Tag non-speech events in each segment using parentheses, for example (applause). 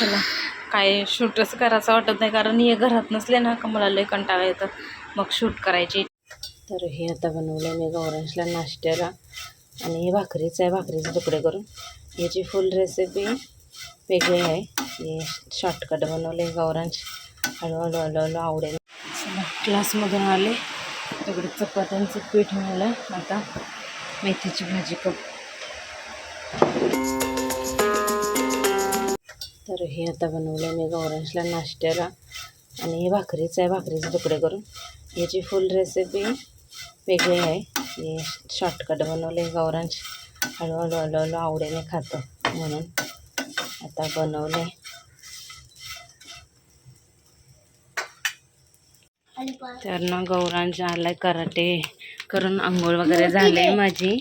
चला काय शूटच करायचं वाटत नाही कारण हे घरात नसले ना का मला लय कंटाळा येतात मग शूट करायची. तर हे आता बनवलं मी गौरांशला नाश्त्याला. आणि हे भाकरीचं आहे भाकरीचे तुकडे करून. याची फुल रेसिपी वेगळी आहे. हे शॉर्टकट बनवले गौरांश. हळूहळू हळूहळू आवडेल. चला क्लासमधून आले. तिकडे चपात्यांचं पीठ मिळालं. आता मेथीची भाजी कप तर हे आता बनवलं मी गौरांशला नाश्त्याला. आणि हे भाकरीचं आहे भाकरीचे तुकडे करून. याची फुल रेसिपी वेगळी आहे. हे शॉर्टकट बनवले गौरांश. हळूहळू हळूहळू आवडीने खातं म्हणून. आता बनवले तर ना गौरांश आलाय कराटे करून. आंघोळ वगैरे झाले माझी.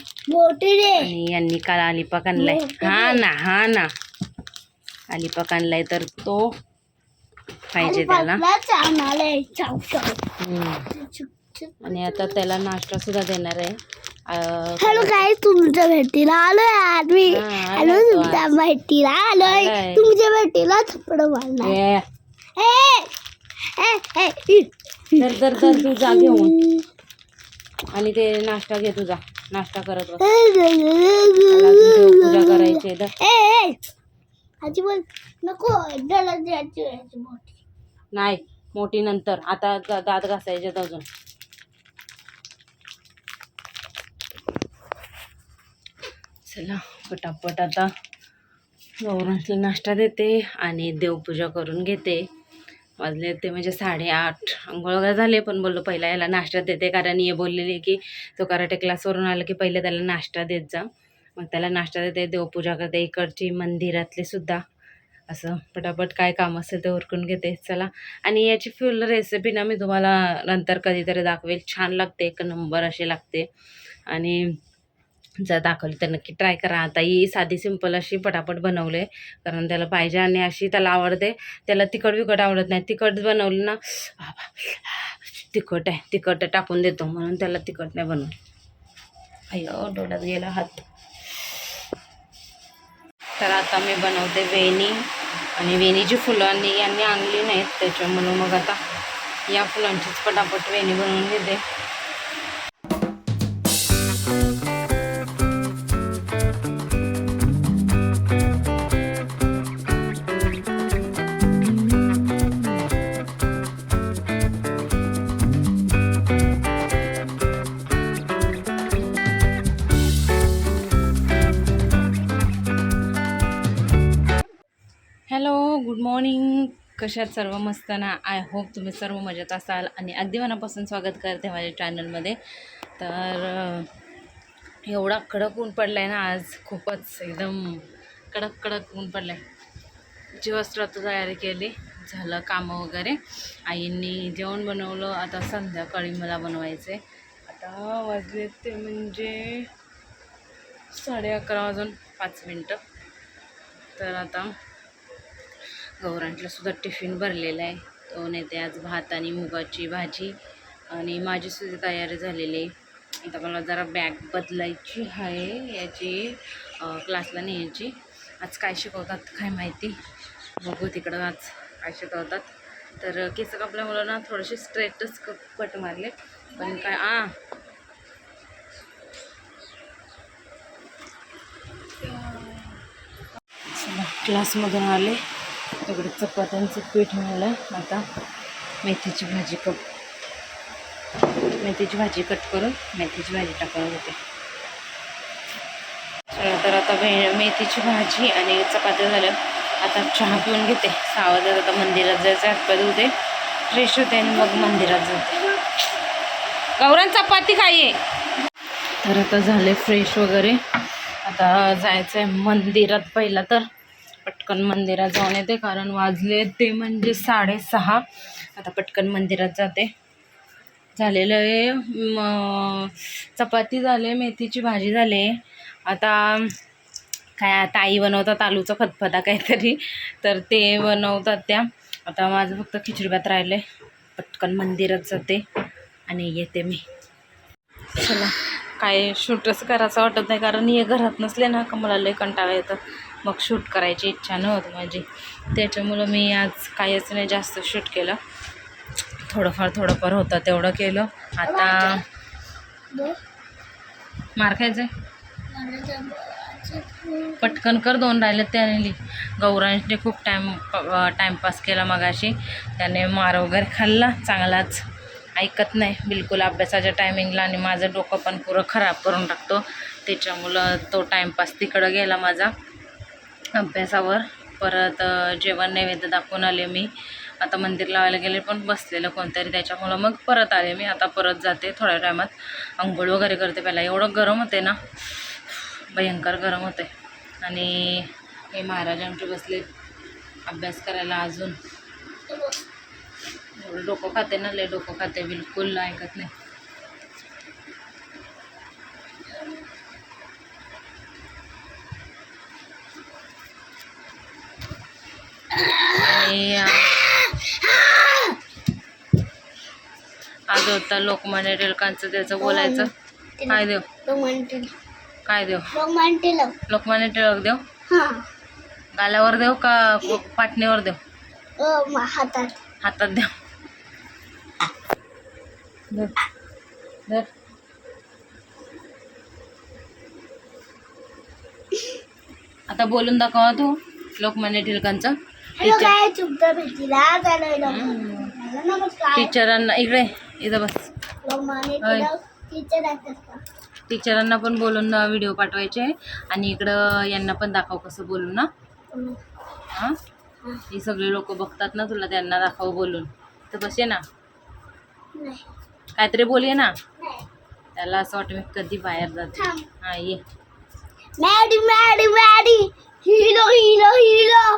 आणि यांनी काल अलिपाक आणलाय. हा ना हा ना. अलिपाक आणलाय तर तो पाहिजे त्याला. आणि आता त्याला नाश्ता सुद्धा देणार आहे. हॅलो काय तुमच्या भेटीला आलोय आज मी हा, हॅलो तुमच्या भेटीला आलोय. तुमच्या भेटीला थप्पड मारणार. धर धर तू जा घेऊन. आणि ते नाश्ता घे तुझा. नाश्ता करत देवपूजा करायची. आजी बोल नको द्यायची मोठी. नाही मोठी नंतर. आता दा- दात घासायचे अजून. चला पटापट आता गौरांसला नाश्ता देते आणि देवपूजा करून घेते. वाजले ते म्हणजे साडेआठ. आंघोळ वगैरे झाले पण बोललो पहिला याला नाश्ता देते कारण ये बोललेली की तो कराटे क्लासवरून आला की पहिले त्याला नाश्ता देत जा. मग त्याला नाश्ता देते देवपूजा करते इकडची मंदिरातली सुद्धा. असं पटापट काय काम असेल ते उरकून घेते. चला. आणि याची फुल रेसिपी ना मी तुम्हाला नंतर कधीतरी दाखवेल. छान लागते एक नंबर अशी लागते. आणि जर दाखवली तर नक्की ट्राय करा. आता ही साधी सिंपल अशी पटापट बनवले कारण त्याला पाहिजे आणि अशी त्याला आवडते. त्याला तिखट विकट आवडत नाही. तिखट बनवलं ना तिखट आहे. तिखट टाकून देतो म्हणून त्याला तिखट नाही बनवून अयो डोळ्यात गेला हात. तर आता मी बनवते वेणी आणि वेणीची फुलांनी यांनी आणली नाहीत त्याच्यामुळं मग आता या फुलांचीच पटापट वेणी बनवून घेते. कशात सर्व मस्त ना आय होप तुम्ही सर्व मजेत असाल आणि अगदी मनापासून स्वागत करते माझ्या चॅनलमध्ये तर एवढा कडक ऊन पडला आहे ना आज खूपच एकदम कडक कडक ऊन पडलं आहे जीवस्त्रात तयारी केली झालं कामं वगैरे. आईंनी जेवण बनवलं आता संध्याकाळी मला बनवायचं आहे आता वाजले ते म्हणजे साडे अकरा वाजून पाच मिनटं. तर आता सुद्धा टिफिन भरलेला आहे. तो नेते आज भात आणि मुगाची भाजी आणि माझी सुद्धा तयारी झालेली आहे. आता मला जरा बॅग बदलायची आहे याची क्लासला न्यायची. आज काय शिकवतात काय माहिती? बघू तिकडं आज काय शिकवतात. तर केस कापल्या मुलांना थोडेसे स्ट्रेटच कट मारले. पण काय आ. क्लासमधून आले. तिकडे चपात्यांचं पीठ मिळालं. आता मेथीची भाजी कप मेथीची भाजी कट करून मेथीची भाजी टाकून घेते चला तर आता मेथीची भाजी आणि चपात्या झाल्या. आता चहा पिऊन घेते. सहा वाजता आता मंदिरात जायचं हातपाय होते. फ्रेश होते आणि मग मंदिरात जाते. गौरण चपाती खाये तर आता झाले फ्रेश वगैरे. आता जायचं आहे मंदिरात पहिला तर. पटकन मंदिरात जाऊन येते कारण वाजले ते म्हणजे साडेसहा. आता पटकन मंदिरात जाते. झालेलं आहे म चपाती झाले मेथीची भाजी झाली. आता काय ताई बनवतात आलूचा फतफता काहीतरी तर ते बनवतात त्या. आता माझं फक्त खिचडीब्यात राहिलं आहे पटकन मंदिरात जाते आणि येते मी. चला काय शूटच करायचं वाटत नाही कारण हे घरात नसले ना का मला लय कंटाळा येतं. मग शूट करायची इच्छा नव्हती माझी. त्याच्यामुळं मी आज काहीच नाही जास्त शूट केलं. थोडंफार थोडंफार होतं तेवढं केलं. आता मार खायचं पटकन कर दोन राहिले त्याने गौरांशने खूप टाईम टाईमपास केला मगाशी. त्याने मार वगैरे खाल्ला. चांगलाच. ऐकत नाही. बिलकुल अभ्यासाच्या टायमिंगला आणि माझं डोकं पण पुरं खराब करून टाकतो. त्याच्यामुळं तो टाईमपास तिकडं गेला माझा. अभ्यासावर. परत जेवण नैवेद्य दाखवून आले मी. आता मंदिर लावायला गेले पण बसलेलं कोणतरी त्याच्यामुळं. मग परत आले मी. आता परत जाते थोड्या टायमात. आंघोळ वगैरे करते पहिला. एवढं गरम होते ना. भयंकर गरम होते आणि हे महाराज आमचे बसले. अभ्यास करायला अजून. एवढं डोकं खाते ना. लय डोकं खाते. बिलकुल ऐकत नाही. आणि आज होता लोकमान्य टिळकांचं त्याचं बोलायचं. काय देव? काय देव? लोकमान्य टिळक. देव? हा. गालावर देव का पाटणीवर देव? हातात. हातात देव. धर. आता बोलून दाखवा तू लोकमान्य टिळकांचं. टीचरांना इकडे इथं बस. टीचरांना पण बोलून व्हिडिओ पाठवायचे. आणि इकडं यांना पण दाखव कसं बोलून ना. हां? ही सगळी लोक बघतात ना तुला त्यांना दाखव बोलून. तर बसे ना. नाही. काहीतरी बोलये ना. त्याला असं वाटतं मी कधी बाहेर जाते. हां ये. Maddy Maddy Maddy hero hero hero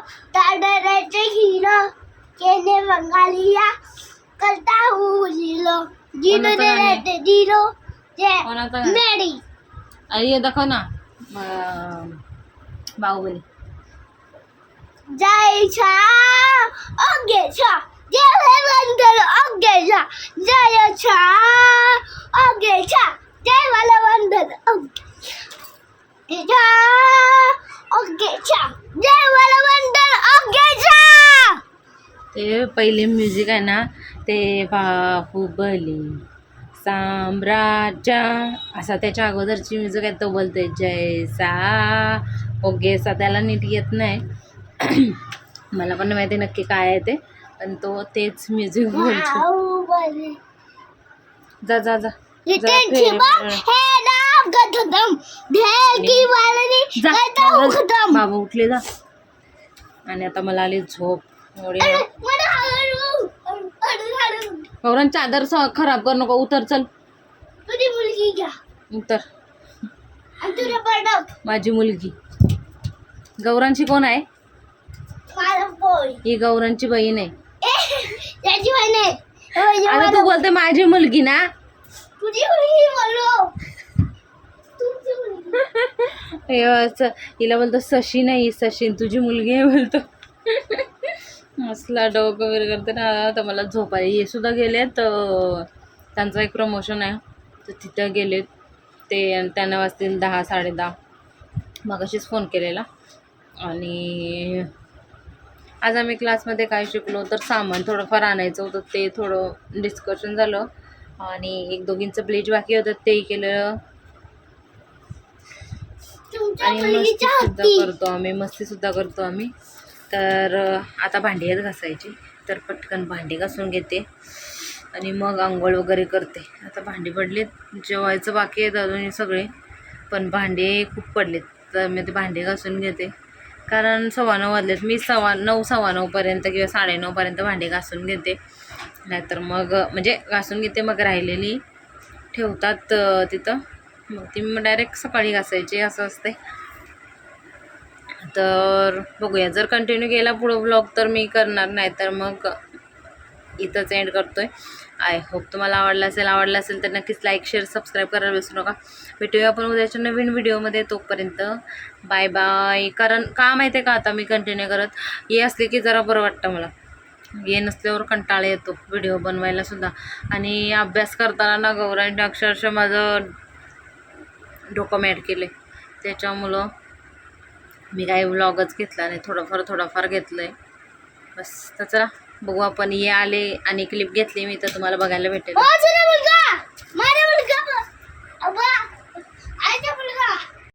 बंगालिया करता हूँ जिरो कोणाचं दे जिरो जे अरे ये दाखव ना. बाहुबली. जायच्या ओगेच्या जेवढे बंदर पहिले म्युझिक आहे ना ते बाहुबली साम्राज्य. असा त्याच्या अगोदरची म्युझिक आहे तो बोलते जैसा. ओगेसा त्याला नीट येत नाही. (clears throat) मला पण माहिती नक्की काय आहे ते पण तो तेच म्युझिक बोलतो जा जा जा. हे बाबा उठले जा. आणि आता मला आली झोप. एवढी गौरांग चादर स- खराब कर नको. उतर चल. तुझी मुलगी घ्या. उतर. माझी मुलगी. गौरांची कोण आहे? ही गौरांची बहीण आहे. आता तू बोलते माझी मुलगी ना? तुझी हिला बोलतो सशी नाही सचिन तुझी मुलगी आहे बोलतो. असला डोकं वगैरे करते ना तर मला झोप आली हे सुद्धा गेले तर त्यांचं एक प्रमोशन आहे. तर तिथं गेले ते त्यांना वाजतील दहा साडे दहा. मग अशीच फोन केलेला. आणि आज आम्ही क्लासमध्ये काय शिकलो तर सामान थोडंफार आणायचं होतं ते थोडं डिस्कशन झालं. आणि एक दोघींचं ब्लीच बाकी होतं तेही केलं आणि मस्ती मुलगीच्या सुद्धा हाती करतो आम्ही मस्ती सुद्धा करतो आम्ही. तर आता भांडी आहेत घासायची तर पटकन भांडी घासून घेते. आणि मग आंघोळ वगैरे करते. आता भांडी पडलीत जेवायचं बाकी आहेत अजून सगळे पण भांडे खूप पडलेत तर मी ते भांडे घासून घेते. कारण सव्वा नऊ वाजलेत मी सव्वा नऊ सव्वा नऊपर्यंत किंवा साडेनऊपर्यंत भांडे घासून घेते. नाहीतर मग म्हणजे घासून घेते मग राहिलेली ठेवतात तिथं. मग ती मग डायरेक्ट सकाळी घासायची असं असते तर बघूया. जर कंटिन्यू केला पुढं ब्लॉग तर मी करणार नाही तर मग इथंच एंड करतोय. आय होप तुम्हाला आवडला असेल आवडला असेल तर नक्कीच लाईक शेअर सबस्क्राईब करायला विसरू नका. भेटूया आपण उद्याच्या नवीन व्हिडिओमध्ये तोपर्यंत बाय बाय कारण का माहिती आहे का आता मी कंटिन्यू करत? हे असले की जरा बरं वाटतं मला. ये नसल्यावर कंटाळा येतो व्हिडिओ बनवायला सुद्धा. आणि अभ्यास करताना ना गौरांनी अक्षरशः माझं डोकं मॅड केले त्याच्यामुळं मी काही व्लॉगच घेतला नाही. थोडंफार थोडंफार घेतलं आहे बस तर चला. बघू आपण. ये आले आणि क्लिप घेतली मी तर तुम्हाला बघायला भेटेल. हो,